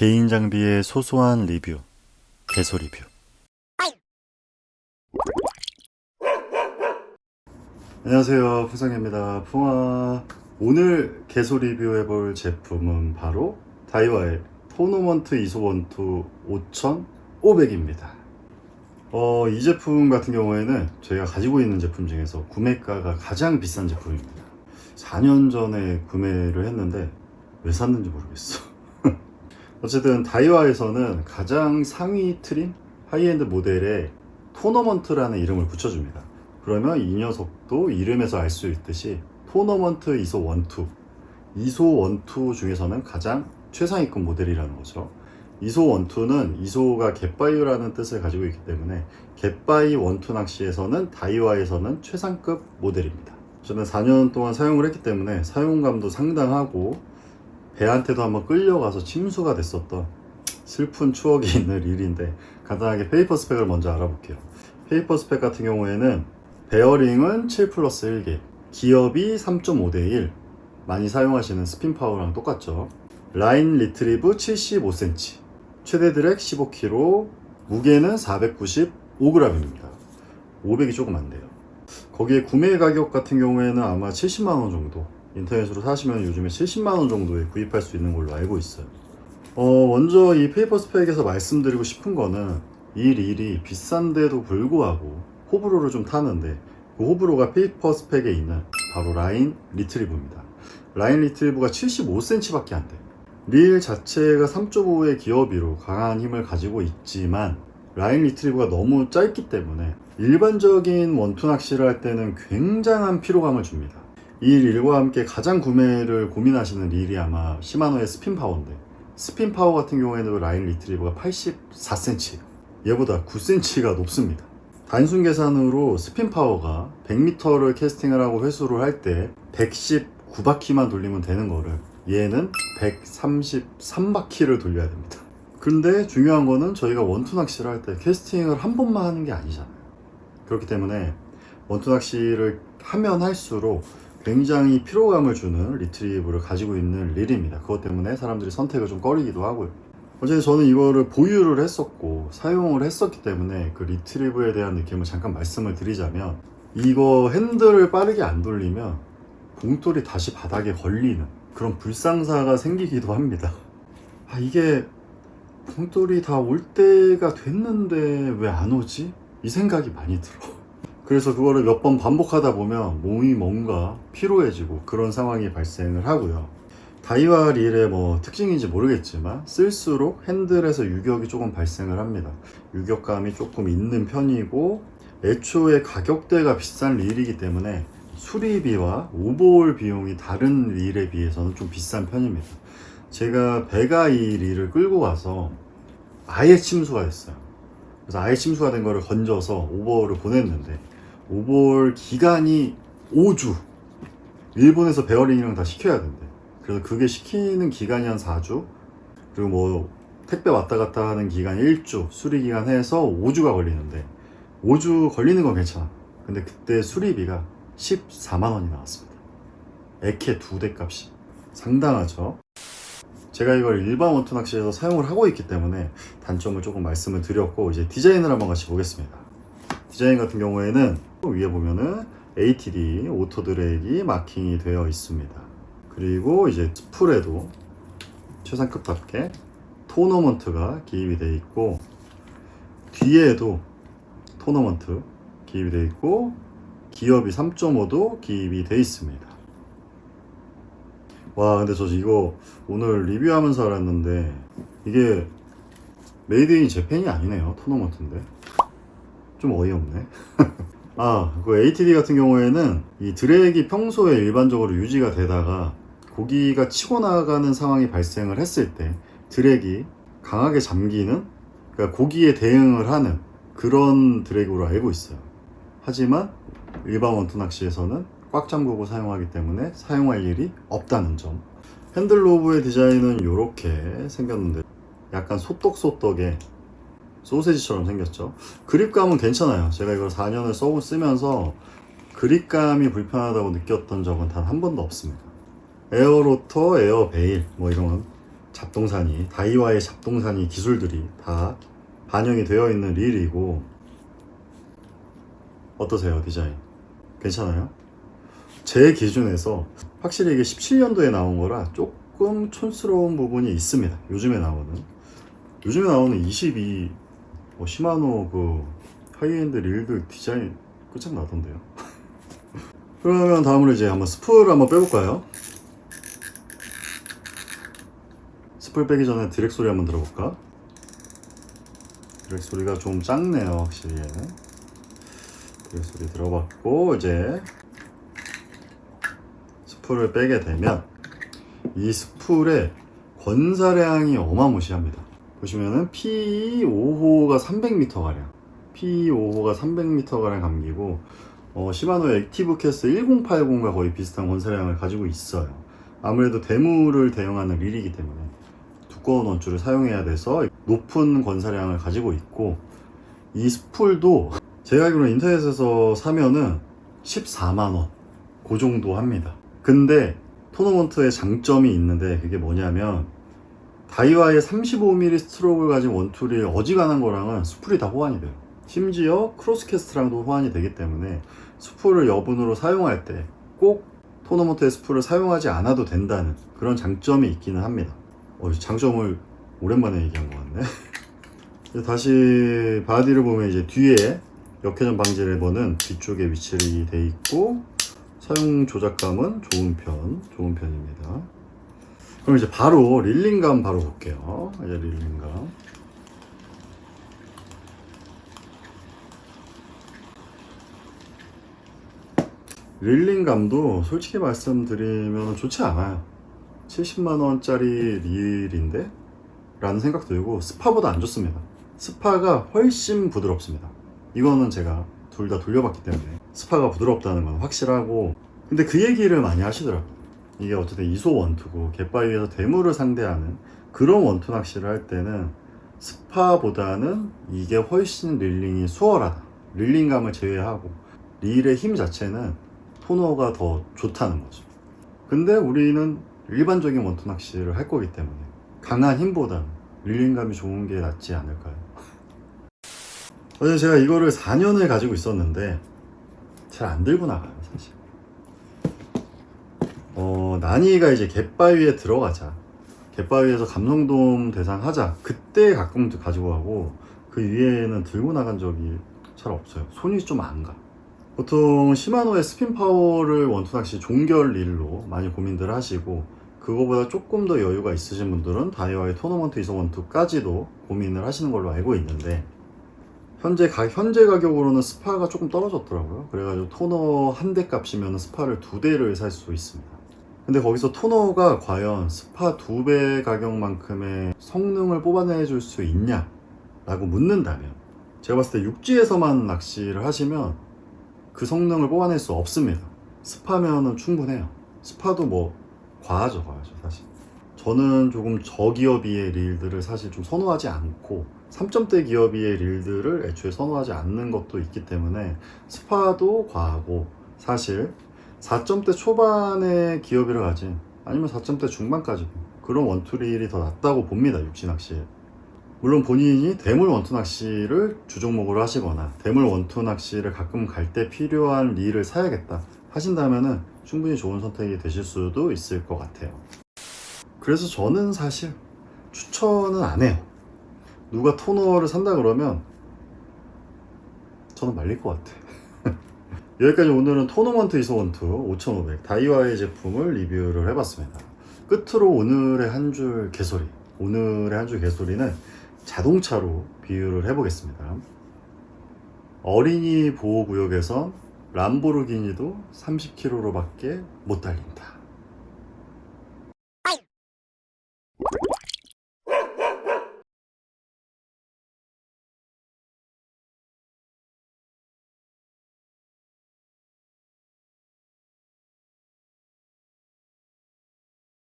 개인 장비의 소소한 리뷰, 개소 리뷰. 안녕하세요, 풍성입니다. 풍아. 오늘 개소 리뷰해볼 제품은 바로 다이와의 토너먼트 이소원투 5500입니다. 어, 이 제품 같은 경우에는 저희가 가지고 있는 제품 중에서 구매가가 가장 비싼 제품입니다. 4년 전에 구매를 했는데 왜 샀는지 모르겠어. 어쨌든 다이와에서는 가장 상위 트림 하이엔드 모델에 토너먼트라는 이름을 붙여줍니다. 그러면 이 녀석도 이름에서 알 수 있듯이 토너먼트 이소 원투 이소 원투 중에서는 가장 최상위급 모델이라는 거죠. 이소 원투는 이소가 갯바이라는 뜻을 가지고 있기 때문에 갯바이 원투 낚시에서는 다이와에서는 최상급 모델입니다. 저는 4년 동안 사용을 했기 때문에 사용감도 상당하고 배한테도 한번 끌려가서 침수가 됐었던 슬픈 추억이 있는 일인데 간단하게 페이퍼 스펙을 먼저 알아볼게요. 페이퍼 스펙 같은 경우에는 베어링은 7 플러스 1개, 기업이 3.5대 1, 많이 사용하시는 스핀 파워랑 똑같죠. 라인 리트리브 75cm, 최대 드랙 15kg, 무게는 495g입니다. 500이 조금 안 돼요. 거기에 구매 가격 같은 경우에는 아마 70만원 정도, 인터넷으로 사시면 요즘에 70만원 정도에 구입할 수 있는 걸로 알고 있어요. 어, 먼저 이 페이퍼 스펙에서 말씀드리고 싶은 거는 이 릴이 비싼데도 불구하고 호불호를 좀 타는데 그 호불호가 페이퍼 스펙에 있는 바로 라인 리트리브입니다. 라인 리트리브가 75cm밖에 안 돼. 릴 자체가 3.5의 기어비로 강한 힘을 가지고 있지만 라인 리트리브가 너무 짧기 때문에 일반적인 원투 낚시를 할 때는 굉장한 피로감을 줍니다. 이 릴과 함께 가장 구매를 고민하시는 릴이 아마 시마노의 스핀 파워인데 스핀 파워 같은 경우에는 라인 리트리브가 84cm 얘보다 9cm가 높습니다. 단순 계산으로 스핀 파워가 100m를 캐스팅을 하고 회수를 할 때 119바퀴만 돌리면 되는 거를 얘는 133바퀴를 돌려야 됩니다. 근데 중요한 거는 저희가 원투 낚시를 할 때 캐스팅을 한 번만 하는 게 아니잖아요. 그렇기 때문에 원투 낚시를 하면 할수록 굉장히 피로감을 주는 리트리브를 가지고 있는 릴입니다. 그것 때문에 사람들이 선택을 좀 꺼리기도 하고요. 어쨌든 저는 이거를 보유를 했었고 사용을 했었기 때문에 그 리트리브에 대한 느낌을 잠깐 말씀을 드리자면 이거 핸들을 빠르게 안 돌리면 봉돌이 다시 바닥에 걸리는 그런 불상사가 생기기도 합니다. 아 이게 봉돌이 다 올 때가 됐는데 왜 안 오지? 이 생각이 많이 들어. 그래서 그거를 몇 번 반복하다 보면 몸이 뭔가 피로해지고 그런 상황이 발생을 하고요. 다이와 릴의 뭐 특징인지 모르겠지만 쓸수록 핸들에서 유격이 조금 발생을 합니다. 유격감이 조금 있는 편이고 애초에 가격대가 비싼 릴이기 때문에 수리비와 오버홀 비용이 다른 릴에 비해서는 좀 비싼 편입니다. 제가 배가 이 릴을 끌고 가서 아예 침수가 됐어요. 그래서 아예 침수가 된 거를 건져서 오버홀을 보냈는데 오버홀 기간이 5주. 일본에서 베어링이랑 다 시켜야 된대. 그래서 그게 시키는 기간이 한 4주. 그리고 뭐 택배 왔다 갔다 하는 기간 1주, 수리 기간 해서 5주가 걸리는데 5주 걸리는 건 괜찮아. 근데 그때 수리비가 14만 원이 나왔습니다. 에케 두 대 값이 상당하죠. 제가 이걸 일반 원투 낚시에서 사용을 하고 있기 때문에 단점을 조금 말씀을 드렸고 이제 디자인을 한번 같이 보겠습니다. 디자인 같은 경우에는 위에 보면은 ATD 오토 드랙이 마킹이 되어 있습니다. 그리고 이제 스풀에도 최상급답게 토너먼트가 기입이 되어 있고 뒤에도 토너먼트 기입이 되어 있고 기업이 3.5도 기입이 되어 있습니다. 와 근데 저 이거 오늘 리뷰하면서 알았는데 이게 메이드 인 재팬이 아니네요 토너먼트인데 좀 어이없네 아, 그 ATD 같은 경우에는 이 드랙이 평소에 일반적으로 유지가 되다가 고기가 치고 나가는 상황이 발생을 했을 때 드랙이 강하게 잠기는 그러니까 고기에 대응을 하는 그런 드랙으로 알고 있어요. 하지만 일반 원투 낚시에서는 꽉 잠그고 사용하기 때문에 사용할 일이 없다는 점. 핸들 로브의 디자인은 이렇게 생겼는데 약간 소떡소떡의 소세지처럼 생겼죠. 그립감은 괜찮아요. 제가 이걸 4년을 써 쓰면서 그립감이 불편하다고 느꼈던 적은 단 한 번도 없습니다. 에어로터, 에어베일 뭐 이런 잡동사니 다이와의 잡동사니 기술들이 다 반영이 되어 있는 릴이고 어떠세요 디자인 괜찮아요? 제 기준에서 확실히 이게 17년도에 나온 거라 조금 촌스러운 부분이 있습니다 요즘에 나오는 요즘에 나오는 22 뭐 시마노 그 하이엔드 릴들 디자인 끝장나던데요 그러면 다음으로 이제 한번 스프를 한번 빼볼까요? 스프를 빼기 전에 드랙 소리 한번 들어볼까? 드랙 소리가 좀 작네요 확실히 드랙 소리 들어봤고 이제 스프를 빼게 되면 이 스풀의 권사량이 어마무시합니다 보시면은 P5호가 300m가량 P5호가 300m가량 감기고 어, 시바노의 액티브 캐스 1080과 거의 비슷한 원사량을 가지고 있어요. 아무래도 대물을 대용하는 릴이기 때문에 두꺼운 원줄을 사용해야 돼서 높은 권사량을 가지고 있고 이 스풀도 제가 알기로 인터넷에서 사면은 14만원 그 정도 합니다. 근데 토너먼트의 장점이 있는데 그게 뭐냐면 다이와의 35mm 스트로크를 가진 원툴이 어지간한 거랑은 스풀이 다 호환이 돼요. 심지어 크로스캐스트랑도 호환이 되기 때문에 스풀을 여분으로 사용할 때 꼭 토너먼트의 스풀을 사용하지 않아도 된다는 그런 장점이 있기는 합니다. 어, 장점을 오랜만에 얘기한 것 같네. 다시 바디를 보면 이제 뒤에 역회전 방지 레버는 뒤쪽에 위치를 돼 있고 사용 조작감은 좋은 편, 좋은 편입니다. 그럼 이제 바로 릴링감 바로 볼게요. 이제 릴링감. 릴링감도 솔직히 말씀드리면 좋지 않아요. 70만원짜리 릴인데? 라는 생각 들고 스파보다 안 좋습니다. 스파가 훨씬 부드럽습니다. 이거는 제가 둘 다 돌려봤기 때문에 스파가 부드럽다는 건 확실하고 근데 그 얘기를 많이 하시더라고요. 이게 어쨌든 이소 원투고 갯바위에서 대물을 상대하는 그런 원투 낚시를 할 때는 스파보다는 이게 훨씬 릴링이 수월하다. 릴링감을 제외하고 릴의 힘 자체는 토너가 더 좋다는 거죠. 근데 우리는 일반적인 원투 낚시를 할 거기 때문에 강한 힘보다는 릴링감이 좋은 게 낫지 않을까요? 어제 제가 이거를 4년을 가지고 있었는데 잘 안 들고 나가요 사실. 어, 난이가 이제 갯바위에 들어가자. 갯바위에서 감성돔 대상 하자. 그때 가끔 가지고 가고, 그 위에는 들고 나간 적이 잘 없어요. 손이 좀 안 가. 보통 시마노의 스핀 파워를 원투 낚시 종결 릴로 많이 고민들 하시고, 그거보다 조금 더 여유가 있으신 분들은 다이와의 토너먼트 이소 원투까지도 고민을 하시는 걸로 알고 있는데, 현재 가, 현재 가격으로는 스파가 조금 떨어졌더라고요. 그래가지고 토너 한 대 값이면 스파를 두 대를 살 수 있습니다. 근데 거기서 토너가 과연 스파 두 배 가격만큼의 성능을 뽑아내줄 수 있냐? 라고 묻는다면 제가 봤을 때 육지에서만 낚시를 하시면 그 성능을 뽑아낼 수 없습니다. 스파면은 충분해요. 스파도 뭐 과하죠, 과하죠, 사실. 저는 조금 저기업이의 릴들을 사실 좀 선호하지 않고 3점대 기업이의 릴들을 애초에 선호하지 않는 것도 있기 때문에 스파도 과하고 사실 4점대 초반에 기업이를 가진 아니면 4점대 중반까지. 그런 원투릴이 더 낫다고 봅니다 육지 낚시에. 물론 본인이 대물 원투 낚시를 주종목으로 하시거나 대물 원투 낚시를 가끔 갈 때 필요한 릴을 사야겠다 하신다면은 충분히 좋은 선택이 되실 수도 있을 것 같아요. 그래서 저는 사실 추천은 안 해요. 누가 토너를 산다 그러면 저는 말릴 것 같아 여기까지 오늘은 토너먼트 이소원투 5500 다이와의 제품을 리뷰를 해봤습니다. 끝으로 오늘의 한 줄 개소리 오늘의 한 줄 개소리는 자동차로 비유를 해보겠습니다. 어린이 보호구역에선 람보르기니도 30km로밖에 못 달린다.